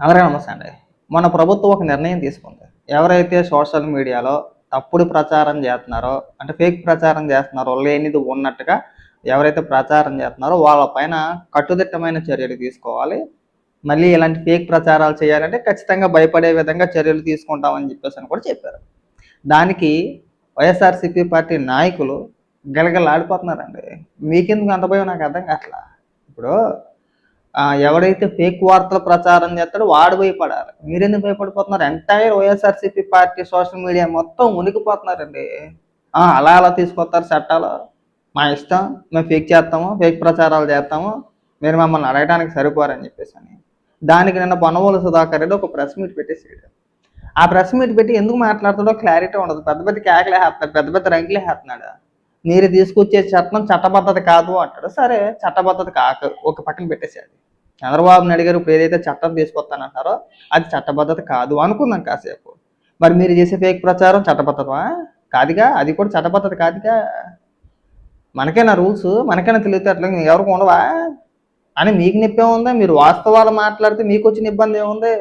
అందరికీ నమస్తే అండి. మన ప్రభుత్వం ఒక నిర్ణయం తీసుకుంది. ఎవరైతే సోషల్ మీడియాలో తప్పుడు ప్రచారం చేస్తున్నారో అంటే ఫేక్ ప్రచారం చేస్తున్నారో లేనిది ఉన్నట్టుగా ఎవరైతే ప్రచారం చేస్తున్నారో వాళ్ళ పైన కట్టుదిట్టమైన చర్యలు తీసుకోవాలి. మళ్ళీ ఇలాంటి ఫేక్ ప్రచారాలు చేయాలంటే ఖచ్చితంగా భయపడే విధంగా చర్యలు తీసుకుంటామని చెప్పేసి అని కూడా చెప్పారు. దానికి వైఎస్ఆర్సీపీ పార్టీ నాయకులు గలగలాడిపోతున్నారండి. మీకెందుకు అంత భయం? నాకు అర్థం కావట్లా. ఇప్పుడు ఎవడైతే ఫేక్ వార్తలు ప్రచారం చేస్తాడో వాడు భయపడాలి. మీరెందుకు భయపడిపోతున్నారు? Entire YSRCP party social media మొత్తం ఉనికిపోతున్నారండి అలా అలా తీసుకొస్తారు చట్టాలు. మా ఇష్టం మేము ఫేక్ చేస్తాము ఫేక్ ప్రచారాలు చేస్తాము. మీరు మమ్మల్ని అడగడానికి సరిపోరని చెప్పేసి అని. దానికి నిన్న పొన్నవోలు సుధాకర్ రెడ్డి ఒక ప్రెస్ మీట్ పెట్టేసాడు ఆ ప్రెస్ మీట్ పెట్టి ఎందుకు మాట్లాడుతాడో క్లారిటీ ఉండదు. పెద్ద పెద్ద కేకలే వేస్తాడు పెద్ద పెద్ద రంగులే వేస్తున్నాడు. మీరు తీసుకొచ్చే చట్టం చట్టబద్ధత కాదు అంటాడు. సరే చట్టబద్ధత కాక ఒక పక్కన పెట్టేసేది చంద్రబాబు నాయుడు గారు ఇప్పుడు ఏదైతే చట్టం తీసుకొస్తానంటారో అది చట్టబద్ధత కాదు అనుకుందాం కాసేపు. మరి మీరు చేసే ఫేక్ ప్రచారం చట్టబద్ధతమా? కాదుగా అది కూడా చట్టబద్ధత కాదుగా. మనకైనా రూల్స్ మనకైనా తెలియదు ఎవరికి ఉండవా? అని మీకు నొప్పి ఉందా? మీరు వాస్తవాలు మాట్లాడితే మీకు వచ్చిన ఇబ్బంది ఏముంది?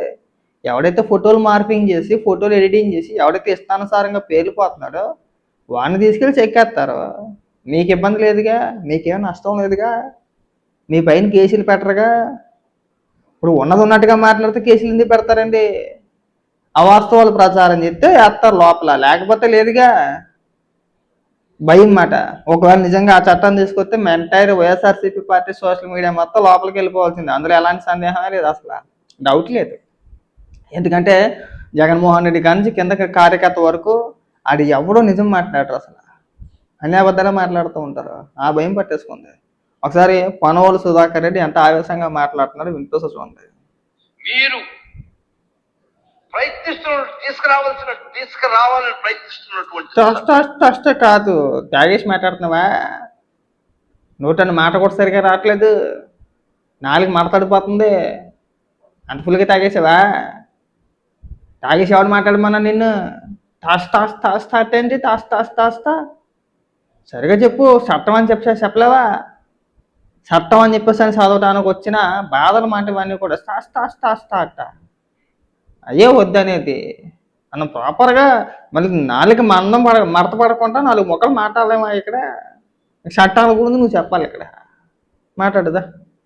ఎవడైతే ఫోటోలు మార్పింగ్ చేసి ఫోటోలు ఎడిటింగ్ చేసి ఎవడైతే ఇష్టానుసారంగా పేలిపోతున్నాడో వాడిని తీసుకెళ్ళి చెక్కేస్తారు మీకు ఇబ్బంది లేదుగా మీకేం నష్టం లేదుగా మీ పైన కేసులు పెట్టరుగా. ఇప్పుడు ఉన్నది ఉన్నట్టుగా మాట్లాడితే కేసులు ఎందుకు పెడతారండి? అవాస్తవాలు ప్రచారం చేస్తే వేస్తారు లోపల లేకపోతే లేదుగా. భయం మాట. ఒకవేళ నిజంగా ఆ చట్టం తీసుకొస్తే entire YSRCP party social media మొత్తం లోపలికి వెళ్ళిపోవాల్సింది. అందులో ఎలాంటి సందేహమే లేదు అసలు. డౌట్ లేదు. ఎందుకంటే జగన్మోహన్ రెడ్డి కానీ కింద కార్యకర్త వరకు ఆడు ఎవడో నిజం మాట్లాడరు అసలు. అన్ని అబద్ధాలే మాట్లాడుతూ ఉంటారు. ఆ భయం పట్టేసుకుంది. ఒకసారి పనవోలు సుధాకర్ రెడ్డి ఎంత ఆవేశంగా మాట్లాడుతున్నారో వినిపిస్తూ చూడండి మీరు ప్రయత్నిస్తున్న తీసుకురావాల్సిన తీసుకురావాలని ప్రయత్నిస్తున్నటువంటి కాదు. త్యాగేసి మాట్లాడుతున్నావా? నోటని మాట కూడా సరిగా రావట్లేదు. నాలుగు మాట్లాడిపోతుంది అంత ఫుల్గా తాగేసావా తాగేసి ఎవడు మాట్లాడమన్నా నిన్ను? టాస్ టాట్ ఏంటి? టాస్ టాస్ టాస్ తా. సరిగా చెప్పు చట్టం అని చెప్పి చెప్పలేవా? చట్టం అని చెప్పేసి అని చదవడానికి వచ్చిన బాధలు మాట ఇవన్నీ కూడా టాస్ టాస్ టాస్ టాట అయ్యే వద్దనేది మనం ప్రాపర్గా మళ్ళీ నాలుగు మందం పడ మడత పడకుండా నాలుగు మొక్కలు మాట్లాడలేమా ఇక్కడ? చట్టాల గురించి నువ్వు చెప్పాలి ఇక్కడ. మాట్లాడుదా?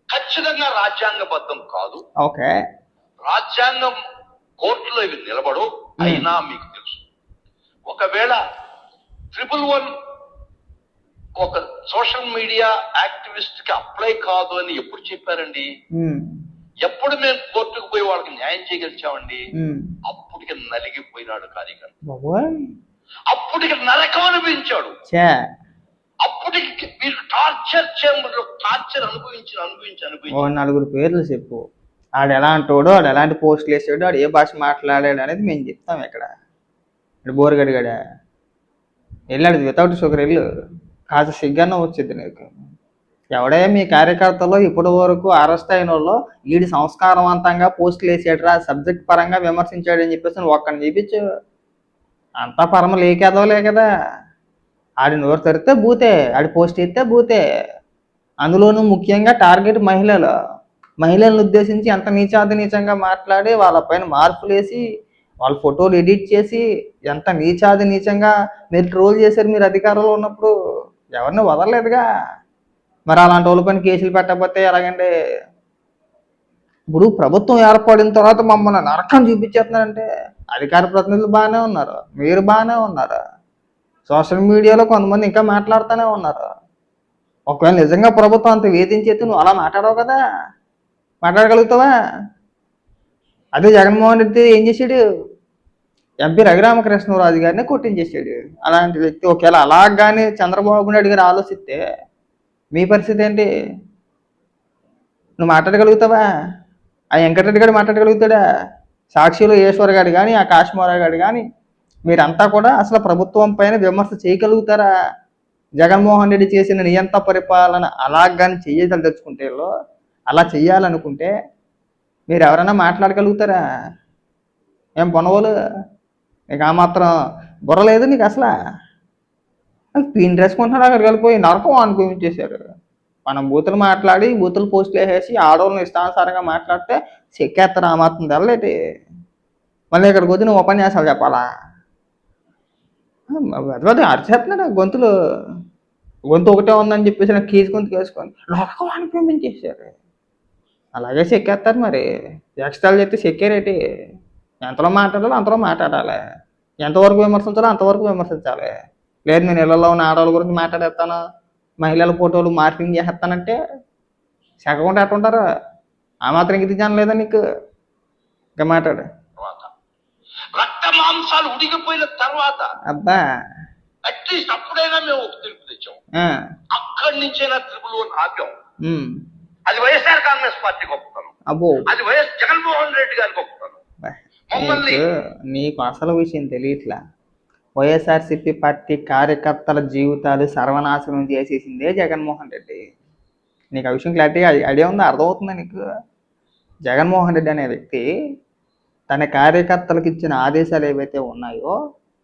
ఖచ్చితంగా రాజ్యాంగబద్ధం కాదు. ఓకే. రాజ్యాంగం కోర్టులో ఇవి నిలబడు అయినా మీకు ఒకవేళ ట్రిపుల్ వన్ ఒక సోషల్ మీడియా యాక్టివిస్ట్కి అప్లై కాదు అని ఎప్పుడు చెప్పారండి? ఎప్పుడు మేము కోర్టుకు పోయి వాళ్ళకి న్యాయం చేయగలిచామండి. అప్పటికి నలిగిపోయినాడు కార్యకర్త. అప్పటికి నరకం అనిపించాడు అప్పటికి మీరు టార్చర్ చేంబర్లో టార్చర్ అనుభవించి అనుభవించి అనుభవించి. నలుగురు పేర్లు చెప్పు. ఆడు ఎలాంటోడు ఆడు ఎలాంటి పోస్టులు వేసాడు ఆడు ఏ భాష మాట్లాడాడు అనేది మేము చెప్తాం ఇక్కడ. ఇప్పుడు బోరుగడిగాడా వెళ్ళాడు వితౌట్ షుగర్ వెళ్ళు కాస్త సిగ్గానే వచ్చింది నీకు. ఎవడే మీ కార్యకర్తలో ఇప్పటి వరకు అరెస్ట్ అయిన వాళ్ళు వీడి సంస్కారవంతంగా పోస్టులు వేసాడురా సబ్జెక్ట్ పరంగా విమర్శించాడు అని చెప్పేసి ఒక్కడిని చూపించు. అంతా పరమ లేకేదోలే కదా. ఆడి నోరు తెరిస్తే బూతే ఆడి పోస్ట్ ఇస్తే బూతే. అందులోనూ ముఖ్యంగా టార్గెట్ మహిళలు. మహిళలను ఉద్దేశించి ఎంత నీచాతి నీచంగా మాట్లాడి వాళ్ళపైన మార్పులు వేసి వాళ్ళ ఫోటోలు ఎడిట్ చేసి ఎంత నీచాది నీచంగా మీరు ట్రోల్ చేశారు మీరు అధికారంలో ఉన్నప్పుడు ఎవరిని వదలలేదుగా. మరి అలాంటి వాళ్ళపైన కేసులు పెట్టకపోతే ఎలాగండి? ఇప్పుడు ప్రభుత్వం ఏర్పడిన తర్వాత మమ్మల్ని నరకం చూపించేస్తున్నారంటే అధికార ప్రతినిధులు బాగానే ఉన్నారు మీరు బాగానే ఉన్నారు. సోషల్ మీడియాలో కొంతమంది ఇంకా మాట్లాడుతూనే ఉన్నారు. ఒకవేళ నిజంగా ప్రభుత్వం అంత వేధించేది నువ్వు అలా మాట్లాడవు కదా? మాట్లాడగలుగుతావా? అదే జగన్మోహన్ రెడ్డి ఏం చేశాడు? ఎంపీ రఘురామకృష్ణరాజు గారిని కొట్టించేసాడు అలాంటి వ్యక్తి ఒకవేళ అలా కానీ చంద్రబాబు నాయుడు గారు ఆలోచిస్తే మీ పరిస్థితి ఏంటి? నువ్వు మాట్లాడగలుగుతావా? ఆ వెంకటరెడ్డి గారు మాట్లాడగలుగుతాడా? సాక్షిలో ఈశ్వర్ గారు కానీ ఆ కాశ్మీరావు గారు కానీ మీరంతా కూడా అసలు ప్రభుత్వం పైన విమర్శ చేయగలుగుతారా? జగన్మోహన్ రెడ్డి చేసిన నియంత పరిపాలన అలాగని కానీ చేయదలుచుకుంటే అలా చేయాలనుకుంటే మీరు ఎవరైనా మాట్లాడగలుగుతారా? ఏం పొనవోలు నీకు ఆ మాత్రం బుర్ర లేదు నీకు అసలు పీన్ డ్రెస్ కొంటున్నాడు అక్కడికి వెళ్ళిపోయి నరకం అనుభవించేశారు మనం బూతులు మాట్లాడి బూతులు పోస్టులు వేసేసి ఆడవాళ్ళని ఇష్టానుసారంగా మాట్లాడితే చెక్కేస్తారు ఆ మాత్రం తెల్లటి. మళ్ళీ ఇక్కడికి వచ్చి నువ్వు ఉపన్యాసాలు చెప్పాలా? అదే అరిచేస్తున్నాడు గొంతులు. గొంతు ఒకటే ఉందని చెప్పేసి నాకు కీసు కేసుకొని వేసుకొని లోకం అనిపించేసారు అలాగే చెక్కేస్తారు మరి. ఎక్స్ట్రాలు చెప్తే చెక్కేరేటి? ఎంతలో మాట్లాడాలో అంతలో మాట్లాడాలి. ఎంతవరకు విమర్శించాలో అంతవరకు విమర్శించాలి. లేదు నేను ఇళ్ళలో ఉన్న ఆడవాళ్ళ గురించి మాట్లాడేస్తాను. మహిళల ఫోటోలు మార్కింగ్ చేసేస్తానంటే చెక్కకుండా ఎట్టుంటారు? ఆ మాత్రం ఇంక జ్ఞానం లేదా నీకు? ఇంకా మాట్లాడు. రక్త మాంసాలు ఉడికిపోయిన తర్వాత అబ్బా! అట్లీస్ట్ అప్పుడైనా మేము ఒక తీర్పు తెచ్చాం. అక్కడి నుంచైనా త్రిపుల్ ఆపాం అది వైఎస్ఆర్ కాంగ్రెస్ పార్టీ గొప్పతనం. అబ్బో. అది వైఎస్ జగన్మోహన్ రెడ్డి గారి గొప్పతనం. నీకు అసలు విషయం తెలియట్లా? వైఎస్ఆర్సిపి పార్టీ కార్యకర్తల జీవితాలు సర్వనాశనం చేసేసిందే జగన్మోహన్ రెడ్డి. నీకు ఆ విషయం క్లారిటీ ఐడియా ఉందా? అర్థమవుతుందా నీకు? జగన్మోహన్ రెడ్డి అనే వ్యక్తి తన కార్యకర్తలకు ఇచ్చిన ఆదేశాలు ఏవైతే ఉన్నాయో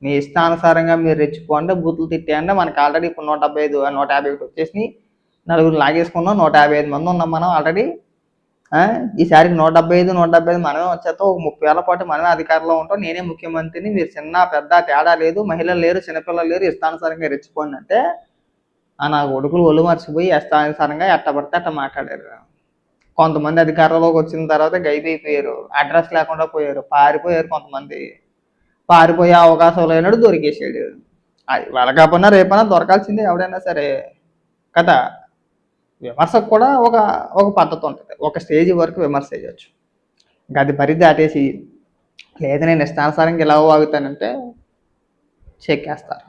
మీ ఇష్టానుసారంగా మీరు రెచ్చిపోండి బూతులు తిట్టేయండి మనకి ఆల్రెడీ ఇప్పుడు నూట డెబ్బై ఐదు నూట యాభై ఒకటి వచ్చేసినాయి. నలుగురు లాగేసుకున్నాం నూట యాభై ఐదు మంది ఉన్నాం మనం ఆల్రెడీ ఈసారి నూట డెబ్బై ఐదు నూట డెబ్బై ఐదు మనమే వచ్చేస్తాం. ఒక ముప్పై ఏళ్ళ పాటు మనమే అధికారంలో ఉంటాం. నేనే ముఖ్యమంత్రిని. మీరు చిన్న పెద్ద తేడా లేదు. మహిళలు లేరు చిన్నపిల్లలు లేరు. ఇష్టానుసారంగా రెచ్చిపోండి అంటే ఆ నా కొడుకులు ఒళ్ళు మర్చిపోయి ఇష్టానుసారంగా ఎట్ట పడితే అట్ట మాట్లాడారు. కొంతమంది అధికారంలోకి వచ్చిన తర్వాత గైబైపోయారు. అయిపోయారు అడ్రస్ లేకుండా పోయారు. పారిపోయారు కొంతమంది. పారిపోయే అవకాశం లేనాడు దొరికేసాడు అది వాళ్ళ రేపైనా దొరకాల్సిందే ఎవడైనా సరే. కదా? విమర్శకు కూడా ఒక ఒక పద్ధతి ఉంటుంది. ఒక స్టేజ్ వరకు విమర్శ చేయొచ్చు. ఇంకా అది పరిధి దాటేసి లేదు నేను ఇష్టానుసారంగా ఇలా వాగుతానంటే చెక్కేస్తారు.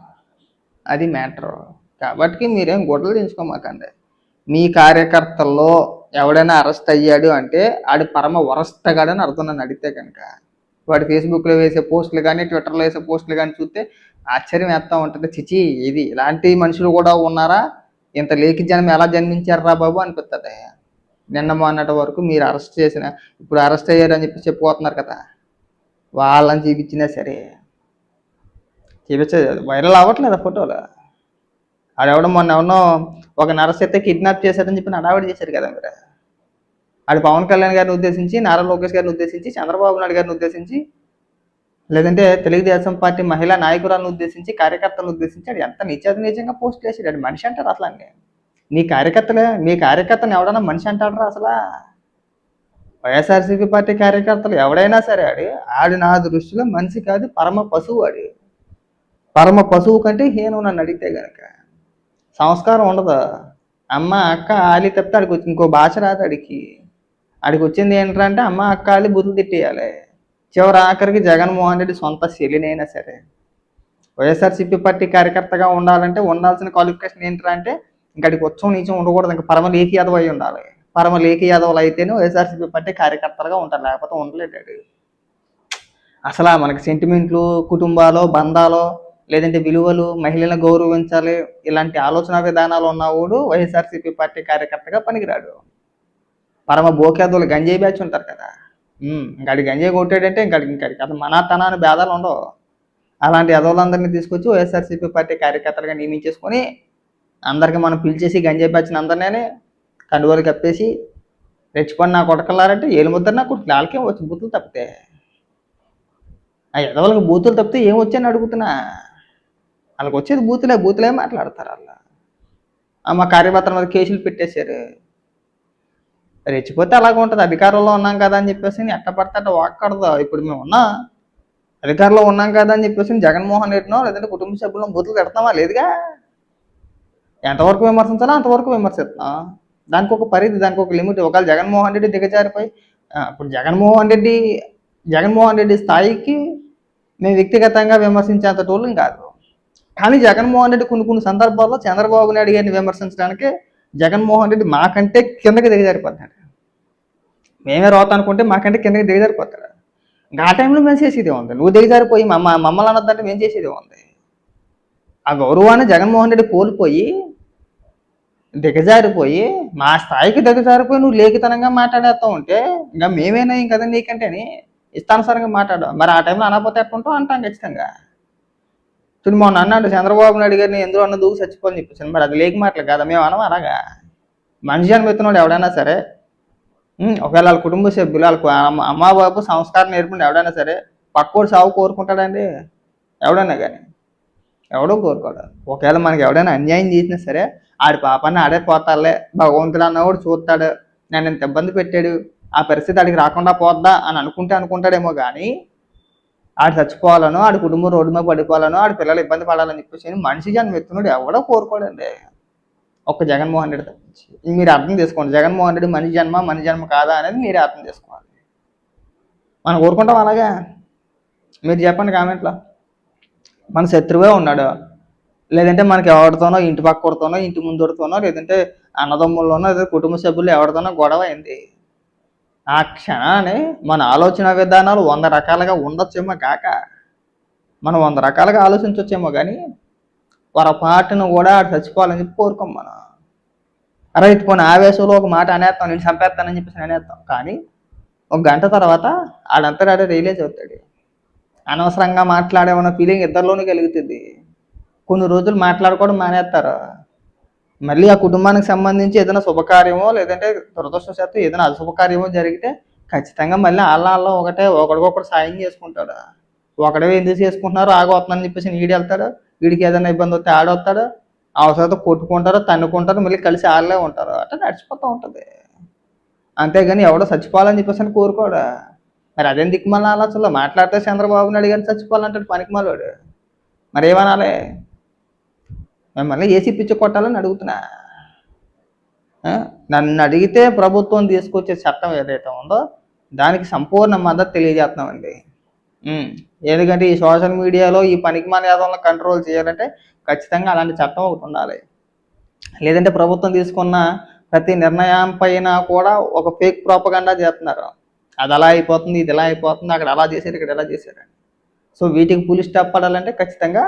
అది మ్యాటర్. కాబట్టి మీరేం గొడవలు తీసుకోమాకండి మీ కార్యకర్తల్లో ఎవడైనా అరెస్ట్ అయ్యాడు అంటే ఆడి పరమ వరస్తగాడని అర్థం నన్ను అడిగితే కనుక. వాడు ఫేస్బుక్లో వేసే పోస్టులు కానీ ట్విట్టర్లో వేసే పోస్టులు కానీ చూస్తే ఆశ్చర్యం వేస్తూ ఉంటుంది. చిచి ఇది ఇలాంటి మనుషులు కూడా ఉన్నారా? ఇంత లేఖి జనం ఎలా జన్మించారా బాబు అనిపిస్తుంది నిన్న మొన్నటి వరకు మీరు అరెస్ట్ చేసిన ఇప్పుడు అరెస్ట్ అయ్యారని చెప్పి చెప్పిపోతున్నారు కదా. వాళ్ళని చూపించినా సరే. చూపించలేదు వైరల్ అవ్వట్లేదు ఫోటోలు? ఆడెవడం మొన్న ఎవరినో ఒక నరస్ అయితే కిడ్నాప్ చేశారని చెప్పి నడావిడి చేశారు కదా మీరు. ఆడు పవన్ కళ్యాణ్ గారిని ఉద్దేశించి నారా లోకేష్ గారిని ఉద్దేశించి చంద్రబాబు నాయుడు గారిని ఉద్దేశించి లేదంటే తెలుగుదేశం పార్టీ మహిళా నాయకురాలను ఉద్దేశించి కార్యకర్తలను ఉద్దేశించి ఆడు ఎంత నిత్యాది నిజంగా పోస్ట్ చేసాడు ఆడు మనిషి అంటారు అసలు అండి నీ కార్యకర్తలే మీ కార్యకర్తను ఎవడన్నా మనిషి అంటాడరా అసలు? వైఎస్ఆర్సీపీ పార్టీ కార్యకర్తలు ఎవడైనా సరే ఆడి ఆడి నా దృష్టిలో మనిషి కాదు పరమ పశువు ఆడి. పరమ పశువు కంటే హీనం నన్ను అడిగితే గనక. సంస్కారం ఉండదు? అమ్మ అక్క ఆలి తప్పితే ఆడికి ఇంకో భాష రాదు ఆడికి. ఆడికి వచ్చింది ఏంటంటే అమ్మ అక్క ఆలి బుద్ధులు తిట్టేయాలి. చివరి ఆఖరికి జగన్మోహన్ రెడ్డి సొంత శైలినైనా సరే వైఎస్ఆర్సీపీ పార్టీ కార్యకర్తగా ఉండాలంటే ఉండాల్సిన క్వాలిఫికేషన్ ఏంటంటే అంటే ఇంకడికి ఉత్సవం నీచం ఉండకూడదు. ఇంకా పరమ లేఖి యాదవ్ అయి ఉండాలి. పరమ లేఖి యాదవులు అయితేనే వైఎస్ఆర్సీపీ పార్టీ కార్యకర్తలుగా ఉంటారు. లేకపోతే ఉండలేడు అసలు మనకి సెంటిమెంట్లు కుటుంబాలు బంధాలు లేదంటే విలువలు మహిళలను గౌరవించాలి ఇలాంటి ఆలోచన విధానాలు ఉన్నవాడు వైఎస్ఆర్సీపీ పార్టీ కార్యకర్తగా పనికిరాడు. పరమ బోకేదోలు గంజాయి బ్యాచ్ ఉంటారు కదా. ఇంకాడి గంజాయి కొట్టాడంటే ఇంకాడికి ఇంకాడికి అసలు మన తన అని భేదాలు ఉండవు. అలాంటి యదవులందరినీ తీసుకొచ్చి వైఎస్ఆర్సీపీ పార్టీ కార్యకర్తలుగా నియమించేసుకొని అందరికి మనం పిలిచేసి గంజాయి పచ్చిన అందరినీ కండువలు కప్పేసి రెచ్చిపడి నా కొడకలారంటే ఏలు నా కొడుకు వాళ్ళకేం వచ్చి బూతులు తప్పితే? ఆ ఎదవలకు బూతులు తప్పితే ఏం వచ్చాయని అడుగుతున్నా? వాళ్ళకి వచ్చేది బూతులే బూతులే మాట్లాడతారు వాళ్ళ. ఆ మా కార్యకర్తల మీద కేసులు పెట్టేశారు. రెచ్చిపోతే అలాగ ఉంటుంది. అధికారంలో ఉన్నాం కదా అని చెప్పేసి ఎట్ట పడితే అట్ట వాక్కడదు ఇప్పుడు మేము ఉన్నా అధికారంలో ఉన్నాం కదా అని చెప్పేసి జగన్మోహన్ రెడ్డినో లేదంటే కుటుంబ సభ్యులను బూతులు తిడతామా లేదుగా. ఎంతవరకు విమర్శించాలో అంతవరకు విమర్శిస్తున్నాం. దానికి ఒక పరిధి దానికి ఒక లిమిట్. ఒకవేళ జగన్మోహన్ రెడ్డి దిగజారిపోయి ఇప్పుడు జగన్మోహన్ రెడ్డి జగన్మోహన్ రెడ్డి స్థాయికి మేము వ్యక్తిగతంగా విమర్శించేంత టోళ్ళం కాదు. కానీ జగన్మోహన్ రెడ్డి కొన్ని కొన్ని సందర్భాల్లో చంద్రబాబు నాయుడు గారిని విమర్శించడానికి జగన్మోహన్ రెడ్డి మాకంటే కిందకి దిగజారిపోతున్నాడు. మేమే రోత అనుకుంటే మాకంటే కిందకి దిగజారిపోతాడు. ఇంకా ఆ టైంలో మేము చేసేది ఉంది నువ్వు దిగజారిపోయి మమ్మ మమ్మల్ని అనొద్దంటే మేము చేసేది ఉంది ఆ గౌరవాన్ని జగన్మోహన్ రెడ్డి కోల్పోయి దిగజారిపోయి మా స్థాయికి దిగజారిపోయి నువ్వు లేఖితనంగా మాట్లాడేస్తా ఉంటే ఇంకా మేమేనా ఇంకదా నీకంటేని? ఇష్టానుసారంగా మాట్లాడు మరి ఆ టైంలో అనకపోతే ఎట్టుంటావు అంటాం ఖచ్చితంగా. చూడు మొన్న అన్నాడు చంద్రబాబు నాయుడు గారిని ఎందులో అన్న దూకు చచ్చిపోని చెప్పేసి మరి అది లేక మాటలు కదా? మేము అనం అలాగా మనిషి అనిపిస్తున్నాడు ఎవడైనా సరే ఒకవేళ వాళ్ళ కుటుంబ సభ్యులు వాళ్ళ కు- అమ్మ బాబు సంస్కారం నేర్పండి ఎవడైనా సరే పక్కోడు సాగు కోరుకుంటాడండి? ఎవడైనా కానీ ఎవడో కోరుకోడు. ఒకవేళ మనకి ఎవడైనా అన్యాయం చేసినా సరే ఆడి పాపాన్ని ఆడే పోతాలే భగవంతుడు అన్నవాడు చూస్తాడు. నన్ను ఇంత ఇబ్బంది పెట్టాడు. ఆ పరిస్థితి ఆడికి రాకుండా పోద్దా అని అనుకుంటే అనుకుంటాడేమో కానీ ఆడు చచ్చిపోవాలనో ఆడి కుటుంబం రోడ్డు మీద పడిపోవాలనో ఆడి పిల్లలు ఇబ్బంది పడాలని చెప్పేసి మనిషి జన్మ ఎత్తున్నాడు ఎవడో కోరుకోడండి. ఒక్క జగన్మోహన్ రెడ్డి తప్పించి. మీరు అర్థం చేసుకోండి. జగన్మోహన్ రెడ్డి మనిషి జన్మ మనిషి జన్మ కాదా అనేది మీరే అర్థం చేసుకోవాలి. మనం కోరుకుంటాం అలాగా? మీరు చెప్పండి కామెంట్లో. మన శత్రువే ఉన్నాడు. లేదంటే మనకి ఎవరితోనో ఇంటి పక్కడితోనో ఇంటి ముందుతోనో లేదంటే అన్నదమ్ముల్లోనో లేదా కుటుంబ సభ్యులు ఎవరితోనో గొడవ అయింది ఆ క్షణాన్ని మన ఆలోచన విధానాలు వంద రకాలుగా ఉండొచ్చేమో కాక మనం వంద రకాలుగా ఆలోచించవచ్చేమో కానీ పొరపాటును కూడా చచ్చిపోవాలని చెప్పి కోరుకోం మనం. అరే పోనీ ఆవేశంలో ఒక మాట అనేస్తాం నేను చంపేస్తానని చెప్పేసి అనేస్తాం కానీ ఒక గంట తర్వాత ఆడంతా ఆడే రియలైజ్ అవుతాడు. అనవసరంగా మాట్లాడేమన్న ఫీలింగ్ ఇద్దరిలోనూ కలుగుతుంది. కొన్ని రోజులు మాట్లాడుకోవడం మానేస్తారు మళ్ళీ ఆ కుటుంబానికి సంబంధించి ఏదైనా శుభకార్యమో లేదంటే దురదృష్టవశాత్తు ఏదైనా అశుభకార్యమో జరిగితే ఖచ్చితంగా మళ్ళీ వాళ్ళ వాళ్ళ ఒకటే ఒకడికొకడు సాయం చేసుకుంటాడు. ఒకడే ఎందుకు చేసుకుంటున్నారు ఆగవుతుందని చెప్పేసి వీడు వెళ్తాడు. వీడికి ఏదైనా ఇబ్బంది వస్తే ఆడొస్తాడు అవసరంతో కొట్టుకుంటారు తన్నుకుంటారు మళ్ళీ కలిసి ఆడలే ఉంటారు. అట్లా నడిచిపోతూ ఉంటుంది. అంతేగాని ఎవడో చచ్చిపోవాలని చెప్పేసి అని కోరుకోడు. మరి అదేం దిక్కుమల్ల ఆలోచనలో? మాట్లాడితే చంద్రబాబు నాయుడు గారిని చచ్చిపోవాలంటాడు పనికిమాలోడు. మరి ఏమనాలి మిమ్మల్ని ఏసీ పిచ్చి కొట్టాలని అడుగుతున్నా. నన్ను అడిగితే ప్రభుత్వం తీసుకొచ్చే చట్టం ఏదైతే ఉందో దానికి సంపూర్ణ మద్దతు తెలియజేస్తున్నామండి. ఎందుకంటే ఈ సోషల్ మీడియాలో ఈ పనికిమాల యాదవులను కంట్రోల్ చేయాలంటే ఖచ్చితంగా అలాంటి చట్టం ఒకటి ఉండాలి. లేదంటే ప్రభుత్వం తీసుకున్న ప్రతి నిర్ణయం పైన కూడా ఒక ఫేక్ ప్రాపగండా చేస్తున్నారు. అది అలా అయిపోతుంది ఇది ఇలా అయిపోతుంది అక్కడ అలా చేశారు ఇక్కడ ఎలా చేశారు సో వీటికి పులి స్టాప్ పడాలంటే ఖచ్చితంగా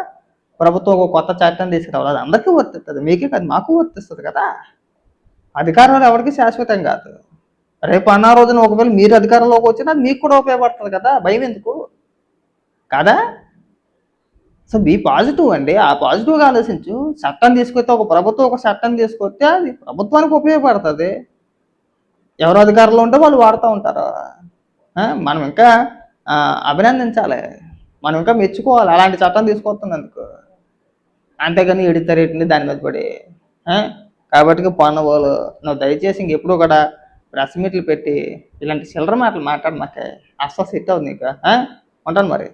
ప్రభుత్వం ఒక కొత్త చట్టం తీసుకురావాలి. అది అందరికీ వర్తిస్తుంది మీకే కాదు మాకు వర్తిస్తుంది కదా. అధికారాలు ఎవరికి శాశ్వతం కాదు. రేపు అన్న రోజున ఒకవేళ మీరు అధికారంలోకి వచ్చినా మీకు కూడా ఉపయోగపడుతుంది కదా. భయం ఎందుకు? కదా? సో బీ పాజిటివ్ అండి. ఆ పాజిటివ్గా ఆలోచించు. చట్టం తీసుకొస్తే ఒక ప్రభుత్వం ఒక చట్టం తీసుకొస్తే అది ప్రభుత్వానికి ఉపయోగపడుతుంది. ఎవరు అధికారంలో ఉంటే వాళ్ళు వాడుతూ ఉంటారు. మనం ఇంకా అభినందించాలి. మనం ఇంకా మెచ్చుకోవాలి. అలాంటి చట్టం తీసుకొస్తుంది అందుకు అంతేగాని ఎడితరేటిని దాని మీద పడి కాబట్టి పోనవాళ్ళు నువ్వు దయచేసి ఇంకెప్పుడు కూడా ప్రెస్ మీట్లు పెట్టి ఇలాంటి చిల్లర మాటలు మాట్లాడు నాకు అస్సలు సెట్ అవుతుంది ఇంకా ఉంటాను మరి.